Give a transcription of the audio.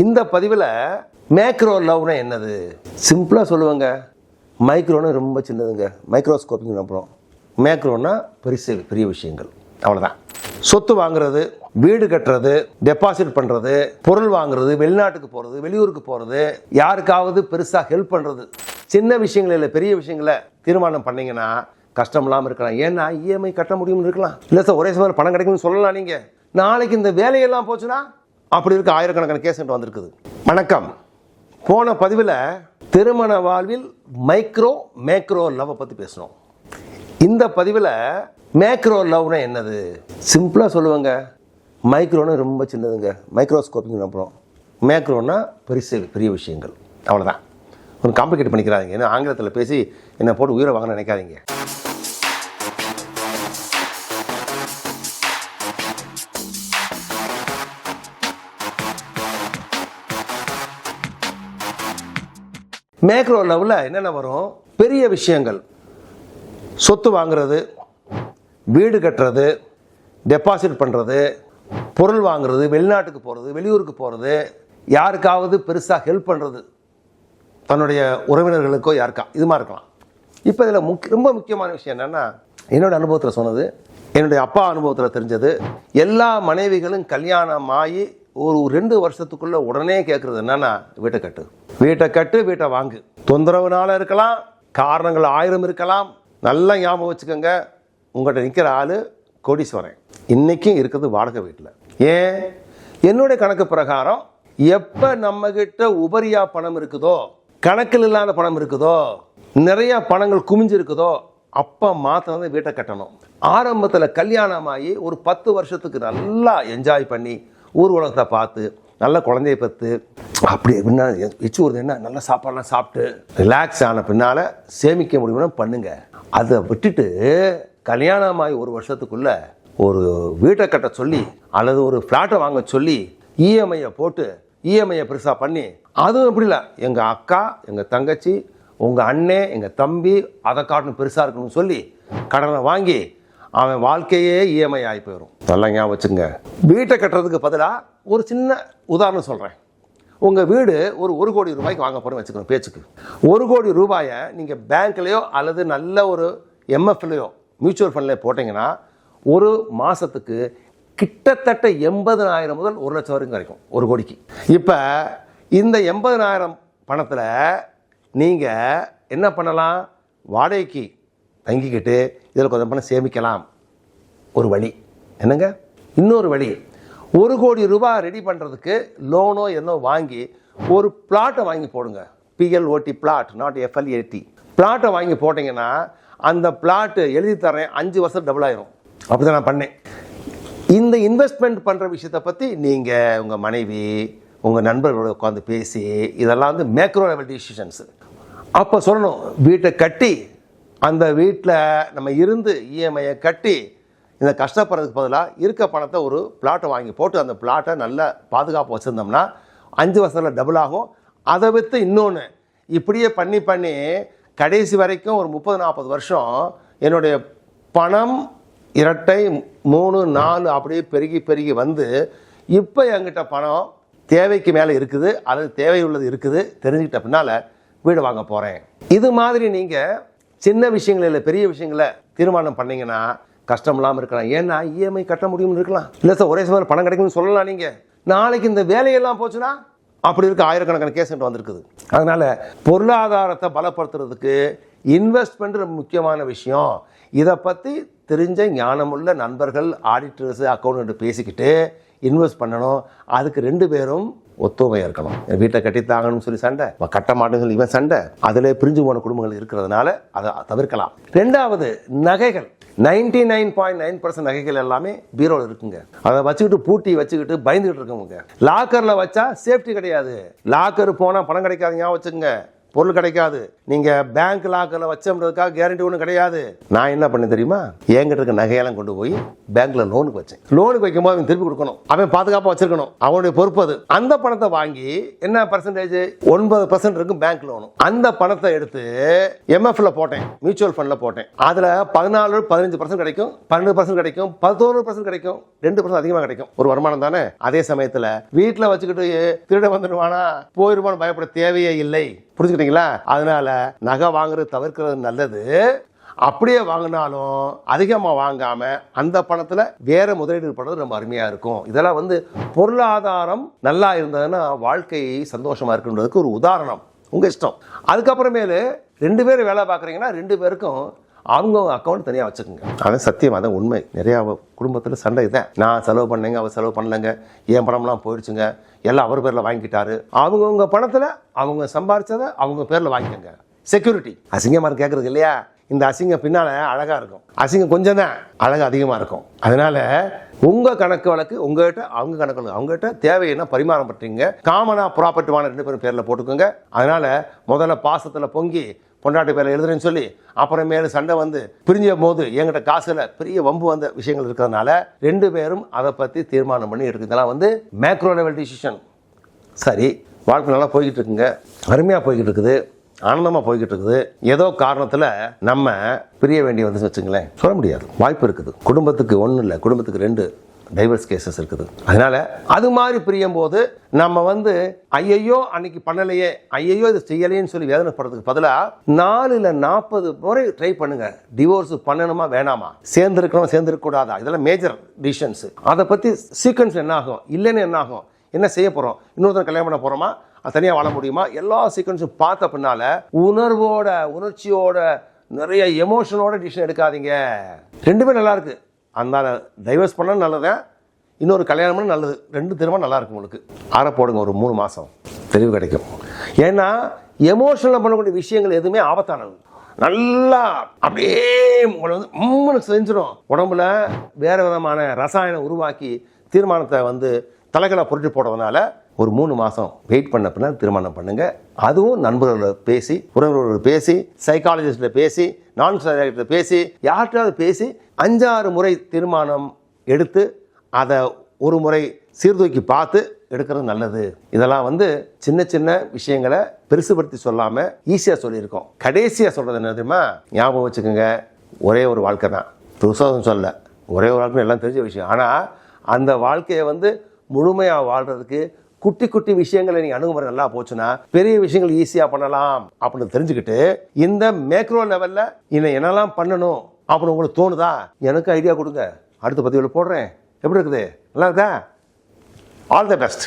இந்த பதிவில் மேக்ரோ லவ்னா என்னது? சிம்பிளாக சொல்லுவாங்க. மைக்ரோனா ரொம்ப சின்னதுங்க. மைக்ரோஸ்கோப்பிங் அப்புறம். மேக்ரோனா பெருசு பெரிய விஷயங்கள். அவ்வளோதான் சொத்து வாங்குறது வீடு கட்டுறது டெபாசிட் பண்ணுறது பொருள் வாங்குறது வெளிநாட்டுக்கு போகிறது வெளியூருக்கு போகிறது யாருக்காவது பெருசாக ஹெல்ப் பண்ணுறது சின்ன விஷயங்கள் இல்லை பெரிய விஷயங்களை தீர்மானம் பண்ணீங்கன்னா கஷ்டம் இல்லாமல் இருக்கலாம். ஏன்னா இஎம்ஐ கட்ட முடியும்னு இருக்கலாம். இல்லை சார் ஒரே சமயம் பணம் கிடைக்கும்னு சொல்லலாம் நீங்கள் நாளைக்கு இந்த வேலையெல்லாம் போச்சுன்னா அப்படி இருக்க ஆயிரக்கணக்கான கேஸ் வந்திருக்குது. வணக்கம். போன பதிவில் திருமண வாழ்வில் மைக்ரோ மேக்ரோ லவ்வை பற்றி பேசணும் இந்த பதிவில் மேக்ரோ லவ்னா என்னது? சிம்பிளாக சொல்லுவாங்க. மைக்ரோனா ரொம்ப சின்னதுங்க. மைக்ரோஸ்கோப்பிங் அப்புறம் மேக்ரோனா பெருசு பெரிய விஷயங்கள். அவ்வளோதான் ஒன்று காம்ப்ளிகேட் பண்ணிக்கிறாதீங்க. ஏன்னா ஆங்கிலத்தில் பேசி என்னை போட்டு உயிரை வாங்க நினைக்காதீங்க. மேக்ரோ லெவலில் என்னென்ன வரும்? பெரிய விஷயங்கள். சொத்து வாங்குறது வீடு கட்டுறது டெபாசிட் பண்ணுறது பொருள் வாங்குறது வெளிநாட்டுக்கு போகிறது வெளியூருக்கு போகிறது யாருக்காவது பெருசாக ஹெல்ப் பண்ணுறது தன்னுடைய உறவினர்களுக்கோ யாருக்கா இது மாதிரி இருக்கலாம். இப்போ இதில் முக் ரொம்ப முக்கியமான விஷயம் என்னென்னா என்னோடய அனுபவத்தில் சொன்னது என்னுடைய அப்பா அனுபவத்தில் தெரிஞ்சது எல்லா மனைவிகளும் கல்யாணம் ஆகி ஒரு ரெண்டு வருஷத்துக்குள்ள உடனே கேட்குறது என்னன்னா வீட்டை கட்டு. வீட்டை கட்டு வீட்டை வாங்கு. தொந்தரவுனால இருக்கலாம் காரணங்கள் ஆயிரம் இருக்கலாம். நல்லா ஞாபகம் வச்சுக்கோங்க உங்கள்கிட்ட நிற்கிற ஆள் கோடீஸ்வரன். இன்றைக்கும் இருக்குது வாடகை வீட்டில். ஏன்? என்னுடைய கணக்கு பிரகாரம் எப்போ நம்மக்கிட்ட உபரியா பணம் இருக்குதோ கணக்கில் இல்லாத பணம் இருக்குதோ நிறைய பணங்கள் குமிஞ்சிருக்குதோ அப்போ மாத்திரம் தான் வீட்டை கட்டணும். ஆரம்பத்தில் கல்யாணமாகி ஒரு பத்து வருஷத்துக்கு நல்லா என்ஜாய் பண்ணி ஊர் உலகத்தை பார்த்து நல்ல குழந்தைய பத்து அப்படி என்ன எச்சு வருது என்ன? நல்ல சாப்பாடெலாம் சாப்பிட்டு ரிலாக்ஸ் ஆன பின்னால் சேமிக்க முடியும்னா பண்ணுங்க. அதை விட்டுட்டு கல்யாணமாகி ஒரு வருஷத்துக்குள்ள ஒரு வீட்டை கட்ட சொல்லி அல்லது ஒரு ஃப்ளாட்டை வாங்க சொல்லி இஎம்ஐயை போட்டு இஎம்ஐயை பெருசாக பண்ணி அதுவும் எப்படி இல்லை. எங்கள் அக்கா எங்கள் தங்கச்சி உங்கள் அண்ணே எங்கள் தம்பி அதை காட்டணும் பெருசாக இருக்கணும்னு சொல்லி கடனை வாங்கி அவன் வாழ்க்கையே இஎம்ஐ ஆகி போயிடும் நல்லா ஞாபகம் வச்சுங்க வீட்டை கட்டுறதுக்கு பதிலாக ஒரு சின்ன உதாரணம் சொல்கிறேன் உங்கள் வீடு ஒரு ஒரு கோடி ரூபாய்க்கு வாங்க போகிறேன்னு வச்சுக்கணும் பேச்சுக்கு. ஒரு கோடி ரூபாயை நீங்கள் பேங்க்லேயோ அல்லது நல்ல ஒரு எம்எஃப்லையோ மியூச்சுவல் ஃபண்ட்லேயோ போட்டிங்கன்னா ஒரு மாதத்துக்கு கிட்டத்தட்ட எண்பதனாயிரம் முதல் ஒரு லட்சம் வரைக்கும் கிடைக்கும் ஒரு கோடிக்கு. இப்போ இந்த எண்பதனாயிரம் பணத்தில் நீங்கள் என்ன பண்ணலாம்? வாடகைக்கு தங்கிக்கிட்டு இதில் கொஞ்சம் பணம் சேமிக்கலாம். ஒரு வழி. என்னங்க? இன்னொரு வழி. ஒரு கோடி ரூபாய் ரெடி பண்ணுறதுக்கு லோனோ என்னோ வாங்கி ஒரு பிளாட்டை வாங்கி போடுங்க. பிஎல்ஓடி பிளாட் நாட் எஃப்எல்ஏடி பிளாட்டை வாங்கி போட்டிங்கன்னா அந்த பிளாட்டு எழுதி தரேன் அஞ்சு வருஷம் டபுள் ஆயிரும். அப்படி தான் நான் பண்ணேன். இந்த இன்வெஸ்ட்மெண்ட் பண்ணுற விஷயத்தை பற்றி நீங்கள் உங்கள் மனைவி உங்கள் நண்பர்களோட உட்காந்து பேசி இதெல்லாம் வந்து மேக்ரோ லெவல் டிசிஷன்ஸு அப்போ சொல்லணும் வீட்டை கட்டி அந்த வீட்டில் நம்ம இருந்து இஎம்ஐயை கட்டி இந்த கஷ்டப்படுறதுக்கு பதிலாக இருக்க பணத்தை ஒரு பிளாட்டை வாங்கி போட்டு அந்த பிளாட்டை நல்ல பாதுகாப்பு வச்சுருந்தோம்னா அஞ்சு வருஷத்தில் டபுள் ஆகும். அதை விற்று இன்னொன்று இப்படியே பண்ணி பண்ணி கடைசி வரைக்கும் ஒரு முப்பது நாற்பது வருஷம் என்னுடைய பணம் இரட்டை மூணு நாலு அப்படியே பெருகி பெருகி வந்து இப்போ என்கிட்ட பணம் தேவைக்கு மேலே இருக்குது அல்லது தேவை உள்ளது இருக்குது தெரிஞ்சுக்கிட்ட பின்னால் வீடு வாங்க போகிறேன் இது மாதிரி நீங்கள் சின்ன விஷயங்கள் இல்லை பெரிய விஷயங்களை தீர்மானம் பண்ணீங்கன்னா கஷ்டம் இல்லாமல் இருக்கலாம். ஏன்னா இஎம்ஐ கட்ட முடியும்னு இருக்கலாம். இல்லை சார் ஒரே சமயம் பணம் கிடைக்கும்னு சொல்லலாம் நீங்கள் நாளைக்கு இந்த வேலையெல்லாம் போச்சுன்னா அப்படி இருக்க ஆயிரக்கணக்கான கேஸ் வந்திருக்குது. அதனால் பொருளாதாரத்தை பலப்படுத்துறதுக்கு இன்வெஸ்ட்மெண்ட் ரொம்ப முக்கியமான விஷயம். இதை பற்றி தெரிஞ்ச ஞானமுள்ள நண்பர்கள் ஆடிட்டர்ஸ் அக்கௌண்ட் பேசிக்கிட்டு இன்வெஸ்ட் பண்ணணும். அதுக்கு ரெண்டு பேரும் ஒத்துமையாக இருக்கணும். வீட்டை கட்டித்தாங்கன்னு சொல்லி சண்டை கட்ட மாட்டேன்னு சொல்லி இவன் சண்டை அதில் பிரிஞ்சு போன குடும்பங்கள் இருக்கிறதுனால அதை தவிர்க்கலாம். ரெண்டாவது நகைகள். Ninety nine point nine percent நகைகள் எல்லாமே பீரோவில் இருக்குங்க. அதை வச்சுக்கிட்டு பூட்டி வச்சுக்கிட்டு பயந்துகிட்டு இருக்கவங்க. லாக்கரில் வச்சா சேஃப்டி கிடையாது. லாக்கர் போனால் பணம் கிடைக்காது ஞாபகம் வச்சுங்க பொருள் கிடைக்காது. நீங்க பேங்க் லாக்கர்ல வச்சோம்ன்றதுக்காக கேரண்டி ஒன்றும் கிடையாது. நான் என்ன பண்ணேன் தெரியுமா? என்கிட்ட இருக்க நகையெல்லாம் கொண்டு போய் பேங்க்ல லோனுக்கு வச்சேன். லோனுக்கு வைக்கும்போது அவன் திருப்பி கொடுக்கணும். அவன் பாதுகாப்பா வச்சிருக்கணும். அவனுடைய பொறுப்பு அது. அந்த பணத்தை வாங்கி என்ன பர்சன்டேஜ் ஒன்பது பர்சன்ட் இருக்கும் பேங்க் லோனு அந்த பணத்தை எடுத்து எம்எஃப்ல போட்டேன். மியூச்சுவல் ஃபண்ட்ல போட்டேன். அதுல பதினாலு பதினஞ்சு பர்சன்ட் கிடைக்கும். பன்னெண்டு பர்சன்ட் கிடைக்கும். பதினோரு பர்சன்ட் கிடைக்கும். ரெண்டு பர்சன்ட் அதிகமாக கிடைக்கும். ஒரு வருமானம் தானே? அதே சமயத்துல வீட்டில் வச்சுக்கிட்டு திருட வந்துடுவானா? போயிடுவான்னு பயப்பட தேவையே இல்லை. சரிங்களா அதனால நகை வாங்குறது தவிர்க்கிறது நல்லது. அப்படியே வாங்கினாலும் அதிகமாக வாங்காம அந்த பணத்தில் வேற முதலீடு பண்ணுறது ரொம்ப அருமையாக இருக்கும். இதெல்லாம் வந்து பொருளாதாரம் நல்லா இருந்ததுன்னா வாழ்க்கை சந்தோஷமாக இருக்குன்றதுக்கு ஒரு உதாரணம். உங்கள் இஷ்டம். அதுக்கப்புறமேலு ரெண்டு பேரும் வேலை பார்க்குறீங்கன்னா ரெண்டு பேருக்கும் அவங்க அக்கௌண்ட் தனியாக வச்சுக்கோங்க. அதான் சத்தியம் அதான் உண்மை. நிறையா குடும்பத்தில் சண்டை இதான். நான் செலவு பண்ணேங்க அவர் செலவு பண்ணலைங்க. என் பணம்லாம் போயிடுச்சுங்க. எல்லாம் அவர் பேரில் வாங்கிக்கிட்டாரு அவங்கவுங்க பணத்தில் அவங்க சம்பாரிச்சதை அவங்க பேரில் வாங்கிக்கோங்க. செக்யூரிட்டி அசிங்கமாக கேட்குறது இல்லையா? இந்த அசிங்கம் பின்னால் அழகாக இருக்கும். அசிங்கம் கொஞ்சம் தான் அழகு அதிகமாக இருக்கும். அதனால உங்கள் கணக்கு வழக்கு உங்கள்கிட்ட அவங்க கணக்கு வழக்கு அவங்ககிட்ட தேவையான பரிமாறம் பண்றீங்க. காமனாக ப்ராப்பர்ட்டி ரெண்டு பேரும் பேரில் போட்டுக்கோங்க. அதனால் முதல்ல பாசத்தில் பொங்கி பொண்டாட்டி பேரில் எழுதுறேன்னு சொல்லி அப்புறமேலு சண்டை வந்து பிரிஞ்ச போது எங்கிட்ட காசில் பெரிய வம்பு வந்த விஷயங்கள் இருக்கிறதுனால ரெண்டு பேரும் அதை பற்றி தீர்மானம் பண்ணி எடுக்கு வந்து மேக்ரோ லெவல் டிசிஷன் சரி வாழ்க்கை நல்லா போய்கிட்டு இருக்குங்க. அருமையாக போய்கிட்டு இருக்குது. ஆனந்தமாக போய்கிட்டு இருக்குது. ஏதோ காரணத்தில் நம்ம பிரிய வேண்டிய வந்து வச்சுங்களேன் சொல்ல முடியாது. வாய்ப்பு இருக்குது. குடும்பத்துக்கு ஒன்றும் இல்லை குடும்பத்துக்கு ரெண்டு. டைவர்ஸ் கேசஸ் இருக்குது. அதனால அது மாதிரி பிரியும் போது நம்ம வந்து ஐயையோ அன்னைக்கு பண்ணலையே ஐயையோ இது செய்யலையேன்னு சொல்லி வேதனைப்படுறதுக்கு பதிலாக நாலுல நாற்பது முறை ட்ரை பண்ணுங்க. டிவோர்ஸ் பண்ணணுமா வேணாமா? சேர்ந்துருக்கணும் சேர்ந்துருக்க கூடாதா இதெல்லாம் மேஜர் டிசிஷன்ஸ் அதை பற்றி சீக்வன்ஸ் என்ன ஆகும் இல்லைன்னு என்ன ஆகும் என்ன செய்ய போகிறோம் இன்னொருத்தர் கல்யாணம் பண்ண போகிறோமா தனியாக வாழ முடியுமா? எல்லா சீக்வன்ஸும் பார்த்த பின்னால உணர்வோட உணர்ச்சியோட நிறைய எமோஷனோட டிசிஷன் எடுக்காதீங்க. ரெண்டுமே நல்லா இருக்கு. அந்த டைவர்ஸ் பண்ண நல்லதான் இன்னொரு கல்யாணம் பண்ண நல்லது. ரெண்டு திரும்ப நல்லா இருக்கும் உங்களுக்கு. ஆற போடுங்க ஒரு மூணு மாதம் தெளிவு கிடைக்கும். ஏன்னா எமோஷனலாக பண்ணக்கூடிய விஷயங்கள் எதுவுமே ஆபத்தானது. நல்லா அப்படியே உங்களை வந்து உம்முன்னு செஞ்சிடும். உடம்புல வேறு விதமான ரசாயனம் உருவாக்கி தீர்மானத்தை வந்து தலைகளை புரட்டி போடுறதுனால ஒரு மூணு மாதம் வெயிட் பண்ண பின்னால் திருமணம் பண்ணுங்கள் அதுவும் நண்பர்களோட பேசி உறவினர்களோட பேசி சைக்காலஜிஸ்ட்டில் பேசி நான் சைக்காலஜிஸ்ட்டில் பேசி யார்கிட்டாவது பேசி அஞ்சாறு முறை தீர்மானம் எடுத்து அதை ஒரு முறை சீர்தூக்கி பார்த்து எடுக்கிறது நல்லது. இதெல்லாம் வந்து சின்ன சின்ன விஷயங்களை பெருசுபடுத்தி சொல்லாமல் ஈஸியாக சொல்லியிருக்கோம். கடைசியாக சொல்கிறது என்ன தெரியுமா? ஞாபகம் வச்சுக்கோங்க. ஒரே ஒரு வாழ்க்கை தான். புதுசாக சொல்ல ஒரே ஒரு வாழ்க்கை எல்லாம் தெரிஞ்ச விஷயம். ஆனால் அந்த வாழ்க்கையை வந்து முழுமையாக வாழ்கிறதுக்கு குட்டி குட்டி விஷயங்களை நீங்கள் அணுகுமுறை நல்லா போச்சுன்னா பெரிய விஷயங்கள் ஈஸியாக பண்ணலாம் அப்படின்னு தெரிஞ்சுக்கிட்டு இந்த மேக்ரோ லெவலில் இன்னும் என்னெல்லாம் பண்ணணும் அப்படின்னு உங்களுக்கு தோணுதா? எனக்கு ஐடியா கொடுங்க. அடுத்த பதிவில் போடுறேன். எப்படி இருக்குது? நல்லா இருக்கா? All the best